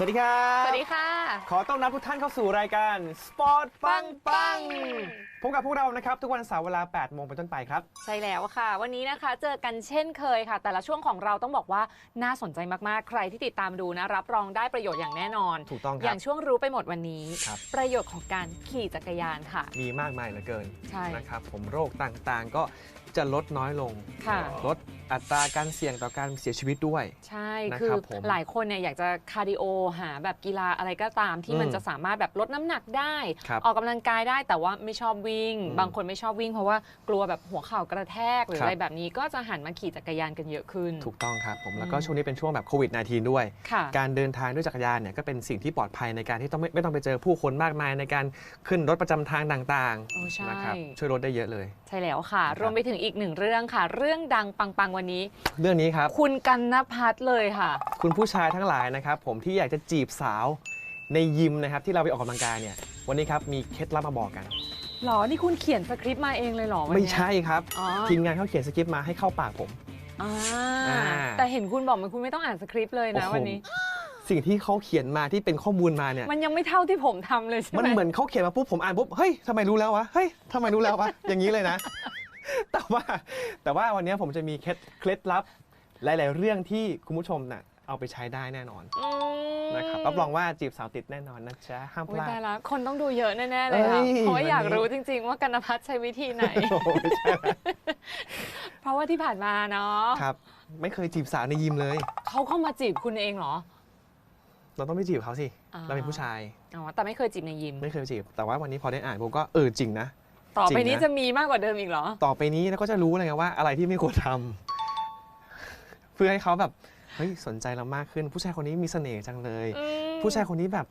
สวัสดีครับ สวัสดีค่ะ ขอต้อนรับทุกท่านเข้าสู่รายการ Sport ปังปังปังพบกับพวกเรานะครับ ทุกวันเสาร์เวลา 8 โมงเป็นต้นไปครับ ใช่แล้วค่ะ วันนี้นะคะเจอกันเช่นเคยค่ะ แต่ละช่วงของเราต้องบอกว่าน่าสนใจมากๆ ใครที่ติดตามดูนะ รับรองได้ประโยชน์อย่างแน่นอน ถูกต้องคอรับย่างช่วงรู้ไปหมดวันนี้ ครับ ประโยชน์ของการขี่จักรยานค่ะ มีมากมายเหลือเกินใช่ นะครับผมโรคต่างๆ ก็จะลดน้อยลง ค่ะ ลดอัตราการเสี่ยงต่อการเสียชีวิตด้วย ใช่ นะครับคือผมหลายคนเนี่ยอยากจะคาร์ดิโอหาแบบกีฬาอะไรก็ตามที่มันอืมจะสามารถแบบลดน้ำหนักได้ ครับออกกำลังกายได้แต่ว่าไม่ชอบวิ่ง อืมบางคนไม่ชอบวิ่ง เพราะว่ากลัวแบบหัวเข่ากระแทกหรือครับ อะไรแบบนี้ก็จะหันมาขี่จักรยานกันเยอะขึ้น ถูกต้องครับผมแล้วก็อืม ช่วงนี้เป็นช่วงแบบโควิด -19 ด้วย ค่ะ การเดินทางด้วยจักรยานเนี่ยก็เป็นสิ่งที่ปลอดภัยในการที่ต้องไม่ไม่ต้องไปเจอผู้คนมากมายในการขึ้นรถประจำทางต่างโอ้ใช่ ๆนะครับช่วยลดได้เยอะเลย ใช่แล้วค่ะนะครับ รวมไปถึงอีกหนึ่งเรื่องค่ะ เรื่องดังปังๆวันนี้ เรื่องนี้ครับ คุณกันนพัฒน์เลยค่ะ คุณผู้ชายทั้งหลายนะครับ ผมที่อยากจะจีบสาวในยิมนะครับ ที่เราไปออกกำลังกายเนี่ย วันนี้ครับมีเคล็ดลับมาบอกกัน หรอ นี่คุณเขียนสคริปต์มาเองเลยเหรอวันไม่เนี้ย ใช่ครับอ๋อ ทีมงานเขาเขียนสคริปต์มาให้เข้าปากผม อ่าอ่า แต่เห็นคุณบอกมันคุณไม่ต้องอ่านสคริปต์เลยนะโอ้โหวันนี้ สิ่งที่เขาเขียนมาที่เป็นข้อมูลมาเนี่ย มันยังไม่เท่าที่ผมทำเลยใช่ไหมมันเหมือนเขาเขียนมาปุ๊บผมอ่านปุ๊บเฮ้ยทำไมรู้แล้ววะเฮ้ยทำไมรู้แล้ววะอย่างนี้เลยนะ แต่ว่าแต่ว่าวันนี้ผมจะมีเคล็ดเคล็ดลับหลาย ๆ เรื่องที่คุณผู้ชมน่ะเอาไปใช้ได้แน่นอนอืมนะครับรับรองว่าจีบสาวติดแน่นอนนะจ๊ะห้ามพอุ๊ยลาด ตายแล้วคนต้องดูเยอะแน่ ๆ เลยค่ะเอ้ยเพราะว่าอยากวันนี้รู้จริง ๆ ว่ากันนพัฒน์ใช้วิธีไหน โอ้โหไม่ใช่นะเพราะว่าที่ผ่านมาเนาะครับ ไม่เคยจีบสาวในยิมเลย เขาเข้ามาจีบคุณเองเหรอ เราต้องไปจีบเขาสิ อ่า เราเป็นผู้ชาย อ๋อแต่ไม่เคยจีบในยิม ไม่เคยจีบ แต่ว่าวันนี้พอได้อ่านผมก็เออจริงนะ ต่อไปนี้จริงนะจะมีมากกว่าเดิมอีกเหรอ ต่อไปนี้เราก็จะรู้เลยไงว่า อะไรที่ไม่ควรทำ เพื่อให้เขาแบบเฮ้ยสนใจเรามากขึ้น ผู้ชายคนนี้มีเสน่ห์จังเลย อืมผู้ชายคนนี้แบบ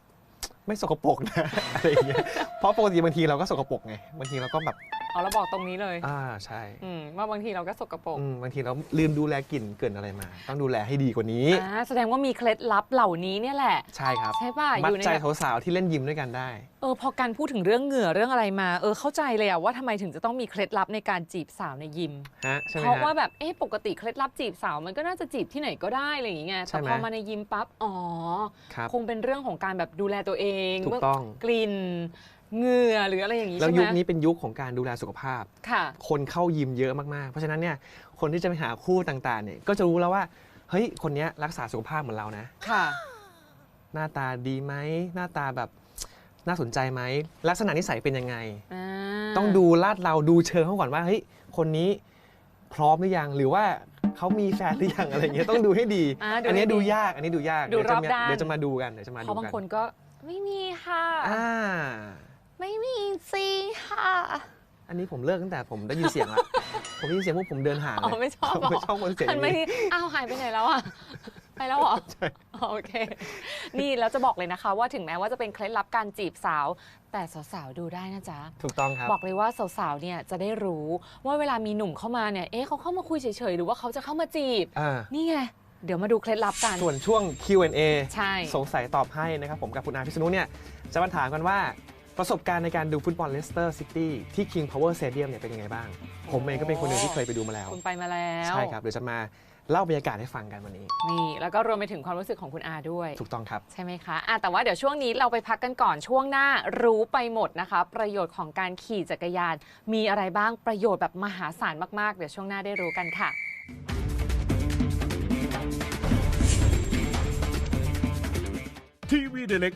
ไม่สกปรกนะ อะไรอย่างเงี้ยเพราะปกติบางทีเราก็สกปรกไงบางทีเราก็แบบอ๋อเราบอกตรงนี้เลยอ่าใช่อืมว่าบางทีเราก็สกปรกอืมบางทีเราลืมดูแลกลิ่นเกินอะไรมา ต้องดูแลให้ดีกว่านี้อ่าแสดงว่ามีเคล็ดลับเหล่านี้เนี่ยแหละ ใช่ครับใช่ป่ะมัอดยู่ในใจสาวๆที่เล่นยิมด้วยกันได้ เออพอการพูดถึงเรื่องเหงื่อเรื่องอะไรมาเออเข้าใจเลยอะว่าทำไมถึงจะต้องมีเคล็ดลับในการจีบสาวในยิม ฮะ ใช่ไหมเพราะฮะ ว่าแบบเอ๊ะปกติเคล็ดลับจีบสาวมันก็น่าจะจีบที่ไหนก็ได้อะไรอย่างเงี้ยใช่แต่ไหม พอมาในยิมปั๊บอ๋อ ครับ คงเป็นเรื่องของการแบบดูแลตัวเองถูกต้องกลิ่น เหงื่อหรืออะไรอย่างงี้แล้วใช่ไหยุคมนี้เป็นยุคของการดูแลสุขภาพ ค่ะ คนเข้ายิมเยอะมาก ๆ เพราะฉะนั้นเนี่ยคนที่จะไปหาคู่ต่างๆเนี่ยก็จะรู้แล้วว่า เฮ้ย คนเนี้ยรักษาสุขภาพเหมือนเรานะ ค่ะ หน้าตาดีไหม หน้าตาแบบน่าสนใจไหม ลักษณะนิสัยเป็นยังไง อ่าต้องดูลาดเราดูเชิงเขาก่อนว่าเฮ้ยคนนี้พร้อมหรือยังหรือว่าเขามีแฟนหรือยังอะไรเงี้ยต้องดูให้ดี อ่าอันนี้ให้ดูยากอันนี้ดูยากดูเยวจะรอบมาด้าน เดี๋ยวจะมาดูกันเดี๋ยวจะมาเพดูราะบางกันคนก็ไม่มีค่ะ อ่า ไม่มีสิค่ะ อันนี้ผมเลิกตั้งแต่ผมได้ยินเสียงละผมได้ยินเสียงพวกผมเดินห่างอ๋อเลยไม่ชอบเหรอไม่ชอบคนเสียงมันไม่นี้อ้าวหายไปไหนแล้วอะ ไปแล้วเหรอ ใช่อ๋อโอเค นี่แล้วจะบอกเลยนะคะ ว่าถึงแม้ว่าจะเป็นเคล็ดลับการจีบสาว แต่สาวๆดูได้นะจ๊ะ ถูกต้องครับ บอกเลยว่าสาวๆเนี่ยจะได้รู้ว่าเวลามีหนุ่มเข้ามาเนี่ย เอ๊ะเขาเข้ามาคุยเฉยๆ หรือว่าเขาจะเข้ามาจีบ อ่า นี่ไง เดี๋ยวมาดูเคล็ดลับกัน ส่วนช่วง Q&A ใช่ สงสัยตอบให้นะครับผมกับคุณอาพิษณุเนี่ยจะมาถามกันว่า ประสบการณ์ในการดูฟุตบอลเลสเตอร์ซิตี้ที่ King Power Stadium เนี่ยเป็นยังไงบ้าง ผมเองก็เป็นคนหนึ่งที่เคยไปดูมาแล้ว คุณไปมาแล้วใช่ครับเดี๋ยวจะมาเล่าบรรยากาศให้ฟังกันวันนี้ นี่ แล้วก็รวมไปถึงความรู้สึกของคุณอาด้วย ถูกต้องครับ ใช่ไหมคะอะแต่ว่าเดี๋ยวช่วงนี้เราไปพักกันก่อนช่วงหน้ารู้ไปหมดนะคะ ประโยชน์ของการขี่จักรยาน มีอะไรบ้างประโยชน์แบบมหาศาลมากๆ เดี๋ยวช่วงหน้าได้รู้กันค่ะทีวีเดเล็ก